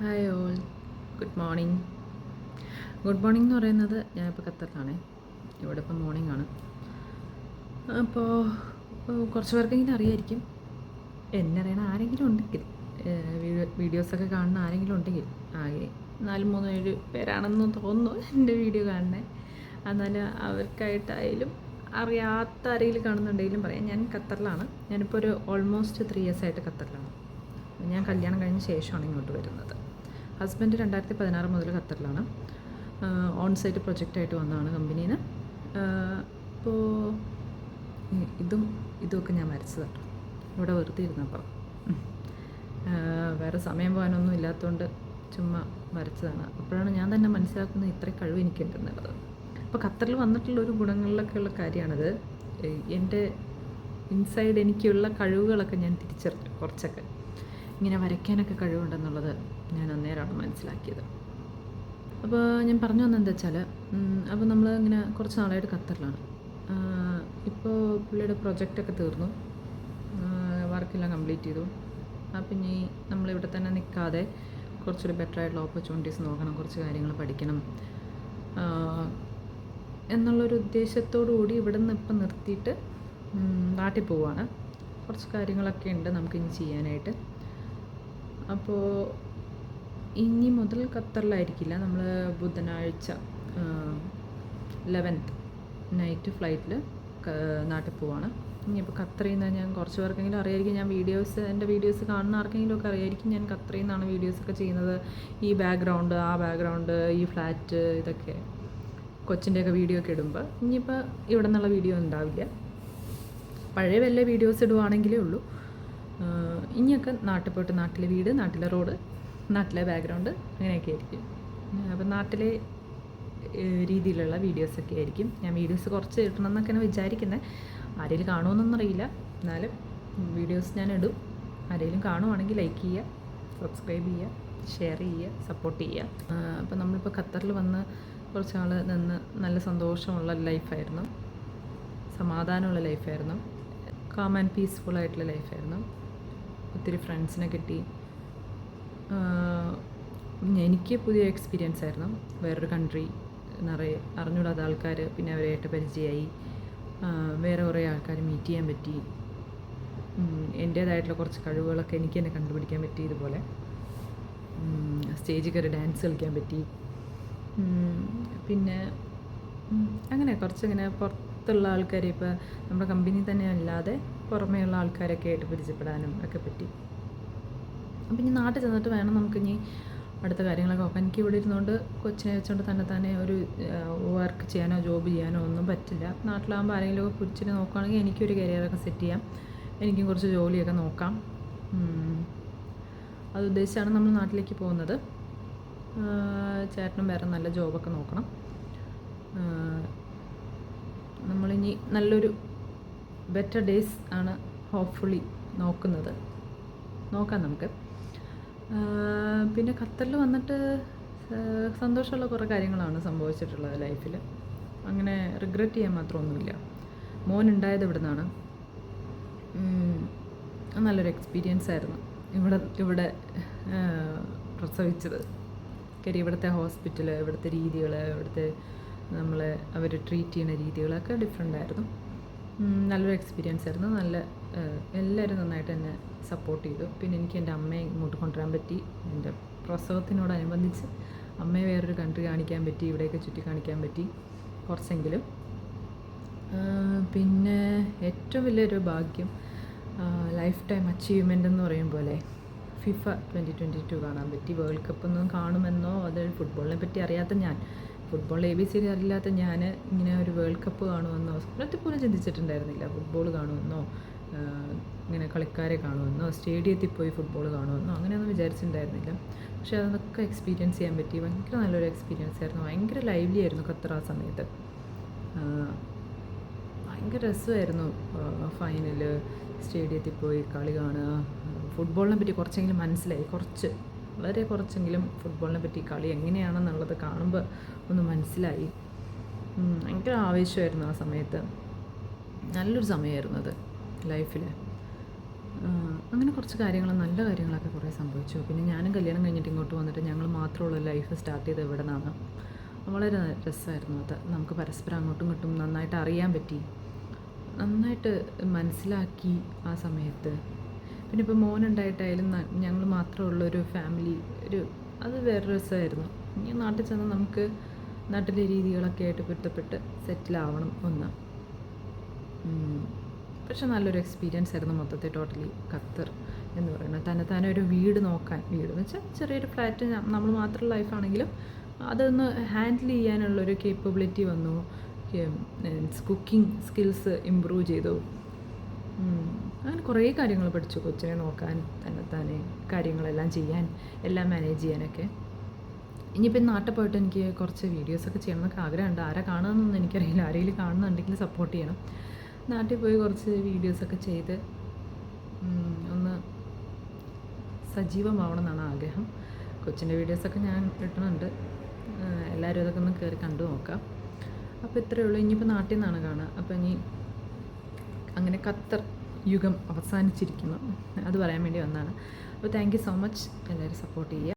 Hi all good morning good morning എന്ന് പറയുന്നത് ഞാനിപ്പോൾ ഖത്തറിലാണ്. ഇവിടെ ഇപ്പോൾ മോർണിംഗ് ആണ്. അപ്പോൾ കുറച്ച് പേർക്കെങ്കിലും അറിയായിരിക്കും. എന്നെ അറിയണ ആരെങ്കിലും ഉണ്ടെങ്കിൽ വീഡിയോ വീഡിയോസൊക്കെ കാണുന്ന ആരെങ്കിലും ഉണ്ടെങ്കിൽ ആകെ നാല് മൂന്ന് ഏഴ് പേരാണെന്ന് തോന്നുന്നു എന്റെ വീഡിയോ കാണുന്നത് എന്നാൽ അവർക്കായിട്ടായാലും അറിയാത്ത ആരെങ്കിലും കാണുന്നുണ്ടെങ്കിലും പറയാം. ഞാൻ ഖത്തറിലാണ്. ഞാനിപ്പോൾ ഒരു ഓൾമോസ്റ്റ് ത്രീ ഇയേഴ്സായിട്ട് ഖത്തറിലാണ്. ഞാൻ കല്യാണം കഴിഞ്ഞ ശേഷമാണ് ഇങ്ങോട്ട് വരുന്നത്. ഹസ്ബൻഡ് രണ്ടായിരത്തി പതിനാറ് മുതൽ ഖത്തറിലാണ്. ഓൺ സൈറ്റ് പ്രൊജക്റ്റായിട്ട് വന്നതാണ് കമ്പനിയിൽ അപ്പോൾ ഇതും ഇതുമൊക്കെ ഞാൻ വരച്ചതാണ് ഇവിടെ വെറുതെ ഇരുന്നപ്പോൾ. വേറെ സമയം പോകാനൊന്നും ഇല്ലാത്തതുകൊണ്ട് ചുമ്മാ വരച്ചതാണ്. അപ്പോഴാണ് ഞാൻ തന്നെ മനസ്സിലാക്കുന്നത് ഇത്ര കഴിവ് എനിക്കുണ്ടെന്നുള്ളത്. അപ്പോൾ ഖത്തറിൽ വന്നിട്ടുള്ള ഒരു ഗുണങ്ങളിലൊക്കെ ഉള്ള കാര്യമാണത് എന്റെ ഇൻസൈഡ് എനിക്കുള്ള കഴിവുകളൊക്കെ ഞാൻ തിരിച്ചറിഞ്ഞു കുറച്ചൊക്കെ. ഇങ്ങനെ വരയ്ക്കാനൊക്കെ കഴിവുണ്ടെന്നുള്ളത് ഞാൻ അന്നേരമാണ് മനസ്സിലാക്കിയത്. അപ്പോൾ ഞാൻ പറഞ്ഞു വന്നെന്താ വെച്ചാൽ അപ്പോൾ നമ്മൾ ഇങ്ങനെ കുറച്ച് നാളായിട്ട് ഖത്തറിലാണ്. ഇപ്പോൾ പുള്ളിയുടെ പ്രൊജക്റ്റൊക്കെ തീർന്നു. വർക്കെല്ലാം കംപ്ലീറ്റ് ചെയ്തു. അപ്പം ഇനി നമ്മളിവിടെ തന്നെ നിൽക്കാതെ കുറച്ചൊരു ബെറ്റർ ആയിട്ടുള്ള ഓപ്പർച്യൂണിറ്റീസ് നോക്കണം കുറച്ച് കാര്യങ്ങൾ പഠിക്കണം. എന്നുള്ളൊരു ഉദ്ദേശത്തോടു കൂടി ഇവിടെ നിന്ന് ഇപ്പം നിർത്തിയിട്ട് നാട്ടിൽ പോവാണ്. കുറച്ച് കാര്യങ്ങളൊക്കെ ഉണ്ട് നമുക്കിനി ചെയ്യാനായിട്ട്. അപ്പോൾ ഇനി മുതൽ ഖത്തറിലായിരിക്കില്ല. നമ്മൾ ബുധനാഴ്ച ലെവൻത്ത് നൈറ്റ് ഫ്ലൈറ്റിൽ നാട്ടിൽ പോവാണ്. ഇനിയിപ്പോൾ ഖത്തറിൽ നിന്ന് ഞാൻ കുറച്ച് പേർക്കെങ്കിലും അറിയായിരിക്കും. ഞാൻ വീഡിയോസ് എന്റെ വീഡിയോസ് കാണുന്ന ആർക്കെങ്കിലും ഒക്കെ അറിയായിരിക്കും ഞാൻ ഖത്തറിൽ നിന്നാണ് വീഡിയോസൊക്കെ ചെയ്യുന്നത്. ഈ ബാക്ക്ഗ്രൗണ്ട് ആ ബാക്ക്ഗ്രൗണ്ട് ഈ ഫ്ലാറ്റ് ഇതൊക്കെ കൊച്ചിന്റെയൊക്കെ വീഡിയോ ഒക്കെ ഇടുമ്പോൾ ഇനിയിപ്പോൾ ഇവിടെ നിന്നുള്ള വീഡിയോ ഉണ്ടാവില്ല. പഴയ വല്ല വീഡിയോസ് ഇടുവാണെങ്കിലേ ഉള്ളൂ. ഇനിയൊക്കെ നാട്ടിൽ പോയിട്ട് നാട്ടിലെ വീട് നാട്ടിലെ റോഡ് നാട്ടിലെ ബാക്ക്ഗ്രൗണ്ട് അങ്ങനെയൊക്കെ ആയിരിക്കും. അപ്പം നാട്ടിലെ രീതിയിലുള്ള വീഡിയോസൊക്കെ ആയിരിക്കും. ഞാൻ വീഡിയോസ് കുറച്ച് ഇടണം എന്നൊക്കെയാണ് വിചാരിക്കുന്നത് ആരെങ്കിലും കാണുമെന്നൊന്നും അറിയില്ല. എന്നാലും വീഡിയോസ് ഞാൻ ഇടും. ആരെങ്കിലും കാണുവാണെങ്കിൽ ലൈക്ക് ചെയ്യുക സബ്സ്ക്രൈബ് ചെയ്യുക ഷെയർ ചെയ്യുക സപ്പോർട്ട് ചെയ്യുക. അപ്പം നമ്മളിപ്പോൾ ഖത്തറിൽ വന്ന് കുറച്ച് നാൾ നിന്ന് നല്ല സന്തോഷമുള്ള ലൈഫായിരുന്നു സമാധാനമുള്ള ലൈഫായിരുന്നു കാം ആൻഡ് പീസ്ഫുൾ ആയിട്ടുള്ള ലൈഫായിരുന്നു ഒത്തിരി ഫ്രണ്ട്സിനെ കിട്ടി. എനിക്ക് പുതിയ എക്സ്പീരിയൻസ് ആയിരുന്നു. വേറൊരു കൺട്രി നിറയെ അറിഞ്ഞൂടാത്ത ആൾക്കാർ പിന്നെ അവരായിട്ട് പരിചയമായി. വേറെ കുറേ ആൾക്കാർ മീറ്റ് ചെയ്യാൻ പറ്റി. എന്റേതായിട്ടുള്ള കുറച്ച് കഴിവുകളൊക്കെ എനിക്ക് തന്നെ കണ്ടുപിടിക്കാൻ പറ്റി ഇതുപോലെ. സ്റ്റേജിൽ കയറി ഡാൻസ് കളിക്കാൻ പറ്റി. പിന്നെ അങ്ങനെ കുറച്ചിങ്ങനെ പുറത്തുള്ള ആൾക്കാരെ ഇപ്പോൾ നമ്മുടെ കമ്പനി തന്നെ അല്ലാതെ പുറമേയുള്ള ആൾക്കാരൊക്കെ ആയിട്ട് പരിചയപ്പെടാനും ഒക്കെ പറ്റി. അപ്പം ഇനി നാട്ടിൽ ചെന്നിട്ട് വേണം നമുക്ക് ഇനി അടുത്ത കാര്യങ്ങളൊക്കെ നോക്കാം. എനിക്ക് ഇവിടെ ഇരുന്നുകൊണ്ട് കൊച്ചിനെ വെച്ചുകൊണ്ട് തന്നെ തന്നെ ഒരു വർക്ക് ചെയ്യാനോ ജോബ് ചെയ്യാനോ ഒന്നും പറ്റില്ല. നാട്ടിലാകുമ്പോൾ ആരെങ്കിലും കൊച്ചിനെ നോക്കുകയാണെങ്കിൽ എനിക്കൊരു കരിയറൊക്കെ സെറ്റ് ചെയ്യാം. എനിക്കും കുറച്ച് ജോലിയൊക്കെ നോക്കാം. ഉം. അത് ഉദ്ദേശിച്ചാണ് നമ്മൾ നാട്ടിലേക്ക് പോകുന്നത്. ചേട്ടനും വേറെ നല്ല ജോബൊക്കെ നോക്കണം. നമ്മളിനി നല്ലൊരു ബെറ്റർ ഡേയ്സ് ആണ് ഹോപ്പ്ഫുള്ളി നോക്കുന്നത്. നോക്കാം നമുക്ക്. പിന്നെ ഖത്തറിൽ വന്നിട്ട് സന്തോഷമുള്ള കുറേ കാര്യങ്ങളാണ് സംഭവിച്ചിട്ടുള്ളത് ലൈഫിൽ അങ്ങനെ റിഗ്രറ്റ് ചെയ്യാൻ മാത്രമൊന്നുമില്ല. മോൻ ഉണ്ടായത് ഇവിടെ നിന്നാണ് നല്ലൊരു എക്സ്പീരിയൻസ് ആയിരുന്നു. ഇവിടെ ഇവിടെ പ്രസവിച്ചത്. കാര്യം ഇവിടുത്തെ ഹോസ്പിറ്റൽ ഇവിടുത്തെ രീതികൾ ഇവിടുത്തെ നമ്മളെ അവർ ട്രീറ്റ് ചെയ്യുന്ന രീതികളൊക്കെ ഡിഫറെന്റ് ആയിരുന്നു. നല്ലൊരു എക്സ്പീരിയൻസ് ആയിരുന്നു. നല്ല എല്ലാവരും നന്നായിട്ട് എന്നെ സപ്പോർട്ട് ചെയ്തു. പിന്നെ എനിക്ക് എന്റെ അമ്മയെ ഇങ്ങോട്ട് കൊണ്ടുവരാൻ പറ്റി. എന്റെ പ്രസവത്തിനോടനുബന്ധിച്ച് അമ്മയെ വേറൊരു കൺട്രി കാണിക്കാൻ പറ്റി ഇവിടെയൊക്കെ ചുറ്റി കാണിക്കാൻ പറ്റി കുറച്ചെങ്കിലും. പിന്നെ ഏറ്റവും വലിയൊരു ഭാഗ്യം ലൈഫ് ടൈം അച്ചീവ്മെന്റ് എന്ന് പറയും പോലെ ഫിഫ ട്വന്റി ട്വന്റി ടു കാണാൻ പറ്റി. വേൾഡ് കപ്പ് ഒന്നും കാണുമെന്നോ അത് ഫുട്ബോളിനെ പറ്റി അറിയാത്ത ഞാൻ ഫുട്ബോൾ എ ബി സി അറിയില്ലാത്ത ഞാൻ ഇങ്ങനെ ഒരു വേൾഡ് കപ്പ് കാണുമെന്നോ സ്വപ്നത്തിൽ പോലും ചിന്തിച്ചിട്ടുണ്ടായിരുന്നില്ല. ഫുട്ബോൾ കാണുമെന്നോ ഇങ്ങനെ കളിക്കാരെ കാണുമെന്നോ സ്റ്റേഡിയത്തിൽ പോയി ഫുട്ബോൾ കാണുമെന്നോ അങ്ങനെയൊന്നും വിചാരിച്ചിട്ടുണ്ടായിരുന്നില്ല. പക്ഷേ അതൊക്കെ എക്സ്പീരിയൻസ് ചെയ്യാൻ പറ്റി. ഭയങ്കര നല്ലൊരു എക്സ്പീരിയൻസ് ആയിരുന്നു. ഭയങ്കര ലൈവ്ലി ആയിരുന്നു ഖത്തർ ആ സമയത്ത്. ഭയങ്കര രസമായിരുന്നു. ഫൈനൽ സ്റ്റേഡിയത്തിൽ പോയി കളി കാണുക. ഫുട്ബോളിനെ പറ്റി കുറച്ചെങ്കിലും മനസ്സിലായി. കുറച്ച് വളരെ കുറച്ചെങ്കിലും ഫുട്ബോളിനെ പറ്റി കളി എങ്ങനെയാണെന്നുള്ളത് കാണുമ്പോൾ ഒന്ന് മനസ്സിലായി. ഭയങ്കര ആവേശമായിരുന്നു ആ സമയത്ത്. നല്ലൊരു സമയമായിരുന്നു അത് ലൈഫിൽ അങ്ങനെ കുറച്ച് കാര്യങ്ങൾ നല്ല കാര്യങ്ങളൊക്കെ കുറേ സംഭവിച്ചു. പിന്നെ ഞാനും കല്യാണം കഴിഞ്ഞിട്ട് ഇങ്ങോട്ട് വന്നിട്ട് ഞങ്ങൾ മാത്രമുള്ള ലൈഫ് സ്റ്റാർട്ട് ചെയ്ത് ഇവിടെ നിന്നാണ് വളരെ രസമായിരുന്നു അത്. നമുക്ക് പരസ്പരം അങ്ങോട്ടും ഇങ്ങോട്ടും നന്നായിട്ട് അറിയാൻ പറ്റി. നന്നായിട്ട് മനസ്സിലാക്കി ആ സമയത്ത്. പിന്നെ ഇപ്പോൾ മോനുണ്ടായിട്ടായാലും ഞങ്ങൾ മാത്രമുള്ള ഒരു ഫാമിലി ഒരു അത് വേറെ രസമായിരുന്നു ഇനി നാട്ടിൽ ചെന്ന് നമുക്ക് നാട്ടിലെ രീതികളൊക്കെ ആയിട്ട് പൊരുത്തപ്പെട്ട് സെറ്റിലാവണം ഒന്ന്. പക്ഷെ നല്ലൊരു എക്സ്പീരിയൻസ് ആയിരുന്നു മൊത്തത്തിൽ ടോട്ടലി ഖത്തർ എന്ന് പറയുന്നത്. തന്നെ തന്നെ ഒരു വീട് നോക്കാൻ വീട് എന്ന് വെച്ചാൽ ചെറിയൊരു ഫ്ലാറ്റ് നമ്മൾ മാത്രമുള്ള ലൈഫാണെങ്കിലും അതൊന്ന് ഹാൻഡിൽ ചെയ്യാനുള്ളൊരു കേപ്പബിലിറ്റി വന്നു. കുക്കിംഗ് സ്കിൽസ് ഇമ്പ്രൂവ് ചെയ്തു. കുറേ കാര്യങ്ങൾ പഠിച്ചു. കൊച്ചിനെ നോക്കാൻ തന്നെ തന്നെ കാര്യങ്ങളെല്ലാം ചെയ്യാൻ എല്ലാം മാനേജ് ചെയ്യാനൊക്കെ. ഇനിയിപ്പോൾ നാട്ടിൽ പോയിട്ട് എനിക്ക് കുറച്ച് വീഡിയോസൊക്കെ ചെയ്യണമെന്നൊക്കെ ആഗ്രഹമുണ്ട്. ആരാ കാണുന്നതെന്നൊന്നും എനിക്കറിയില്ല. ആരെങ്കിലും കാണുന്നുണ്ടെങ്കിൽ സപ്പോർട്ട് ചെയ്യണം. നാട്ടിൽ പോയി കുറച്ച് വീഡിയോസൊക്കെ ചെയ്ത് ഒന്ന് സജീവമാവണം എന്നാണ് ആഗ്രഹം കൊച്ചിന്റെ വീഡിയോസൊക്കെ ഞാൻ കിട്ടുന്നുണ്ട് എല്ലാവരും അതൊക്കെ ഒന്ന് കയറി കണ്ടു നോക്കാം. അപ്പോൾ ഇത്രയേ ഉള്ളൂ. ഇനിയിപ്പോൾ നാട്ടിൽ നിന്നാണ് കാണുക. അപ്പോൾ ഇനി അങ്ങനെ ഖത്തർ യുഗം അവസാനിച്ചിരിക്കുന്നു. അത് പറയാൻ വേണ്ടി വന്നതാണ്. അപ്പോൾ താങ്ക് യു സോ മച്ച് എല്ലാവരും സപ്പോർട്ട് ചെയ്യുക.